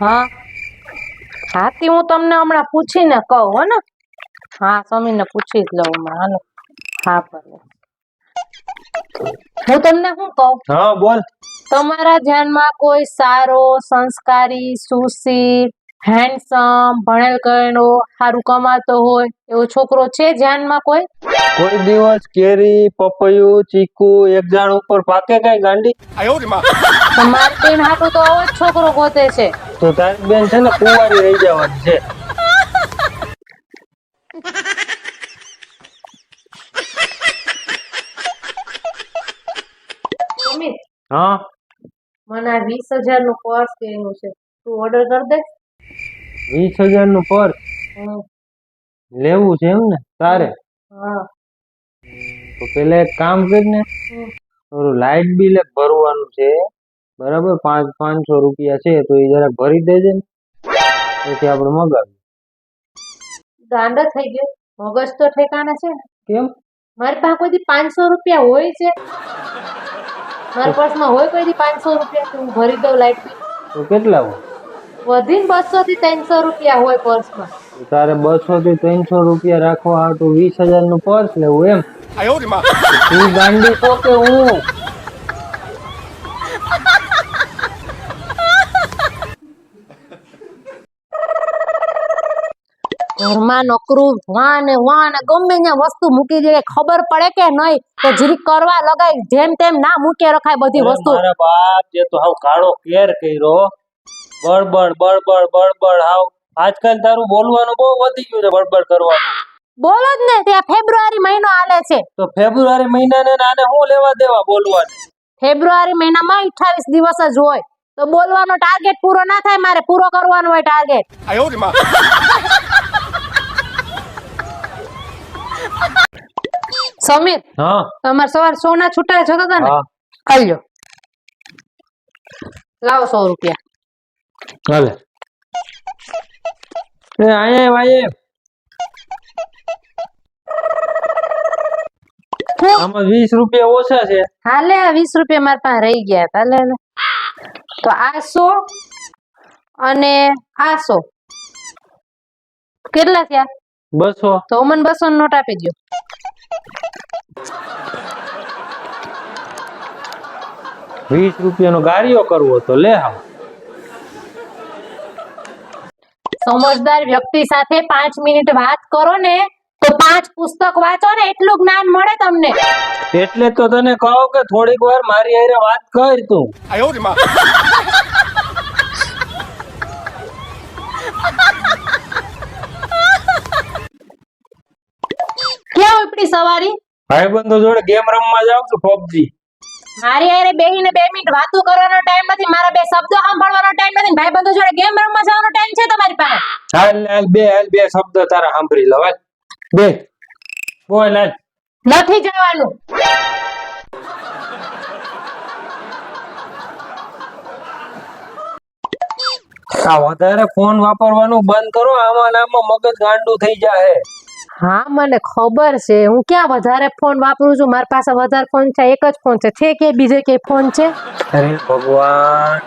હા. હાથી હું તમને હમણાં પૂછીને કહું હો ને? હા સ્વામીને પૂછી જ લઉં હમણાં હાલો. હા ભલે. હું તમને શું કહું? હા બોલ. તમારા ધ્યાનમાં કોઈ સારો સંસ્કારી સુશીલ હેન્ડસમ ભણેલ ગણેલો સારું કમાતો હોય એવો છોકરો છે ધ્યાનમાં કોઈ? કોઈ દિવસ કેરી પપૈયું ચીકુ એક ઝાડ ઉપર પાકે કઈ ગાંડી? તમારે હાટું તો આવો જ છોકરો ગોતે છે. તો તારી બેન છે ને કુંવારી રહી જવાની છે. હા? મને આ વીસ હજારનું પર્સ લેવું છે. તું ઓર્ડર કરી દે. વીસ હજારનું પર્સ લેવું છે એમ ને? તારે? હા. તો પેલા એક કામ કર ને. ઓલું લાઇટ બિલ એક ભરવાનું છે. બરાબર? પાંચ પાંચસો રૂપિયા છે તો એ જરાક ભરી દેજે ને. પછી આપણે મગાવીએ. ગાંડો થઈ ગયો. મગજ તો ઠેકાણે છે. ને કેમ? મારી પાસે કોઈ પાંચસો રૂપિયા હોય છે? મારા પર્સમાં હોય કોઈ પાંચસો રૂપિયા? હું ભરી દઉં લાઈટ બિલ. તો કેટલા હોય? વધીને બસો થી ત્રણસો રૂપિયા હોય પર્સમાં. તારે બસો થી ત્રણસો રૂપિયા રાખવા હાટું વીસ હજારનું પર્સ લેવું એમ. તું ગાંડી છો કે હું? ઘરમાં નોકરું વાં ને વાં ને ગમે ત્યાં વસ્તુ મૂકી દે ખબર પડે કે નહીં તો જીરી કરવા લગાય જેમ તેમ ના મૂકે રખાય બધી વસ્તુ. મારા બાપ જે તો હાવ કાળો કેર કર્યો બળબળ બળબળ બળબળ હાવ. આજકાલ તારું બોલવાનું બહુ વધી ગયું છે બળબળ કરવાનું. બોલો જ ને ત્યાં ફેબ્રુઆરી મહિનો આલે છે. તો ફેબ્રુઆરી મહિનાને ને આને હું લેવા દેવા બોલવાની? ફેબ્રુઆરી મહિનામાં 28 દિવસ જ હોય. તો બોલવાનો ટાર્ગેટ પૂરો ના થાય મારે પૂરો કરવાનો હોય ટાર્ગેટ સમીર હા. તમારે સવાર સોના છૂટા જતા હતા ને. કાલ્યો લાવો સો રૂપિયા. ચાલે એ આયે વાયે આમાં વીસ રૂપિયા ઓછા છે. હાલે આ વીસ રૂપિયા મારા પાસે રહી ગયા હતા. લે. તો આ અને આ કેટલા થયા? બસો. તો મને બસો નોટ આપી દો વીસ રૂપિયાનો ગાડીઓ કરવો તો લે હા. સમજદાર વ્યક્તિ સાથે પાંચ મિનિટ વાત કરો ને તો પાંચ પુસ્તક વાંચો ને એટલું જ્ઞાન મળે તમને. એટલે તો તને કહો કે થોડીક વાર મારી હારે વાત કર તું ક્યાં ઉપડી સવારી? ભાઈબંધો જોડે ગેમ રમવા જાવ છું પબજી મારી હારે બેહીને બે મિનિટ વાતો કરવાનો ટાઈમ નથી મારા બે શબ્દો સાંભળવાનો ટાઈમ નથી ભાઈબંધો જોડે ગેમ રમવા જવાનો ટાઈમ છે તમારી પાસે? હાલ હાલ બે હાલ બે શબ્દ તારા સાંભળી લો હાલ. બે. બોલ હાલ. નથી જવાનું. વધારે ફોન વાપરવાનું બંધ કરો આમાં આમાં મગજ ગાંડું થઈ જાય હા, મને ખબર છે. હું ક્યાં વધારે ફોન વાપરું છું? મારી પાસે વધારે ફોન છે, એક જ ફોન છે. છે કે બીજે કે ફોન છે? અરે ભગવાન!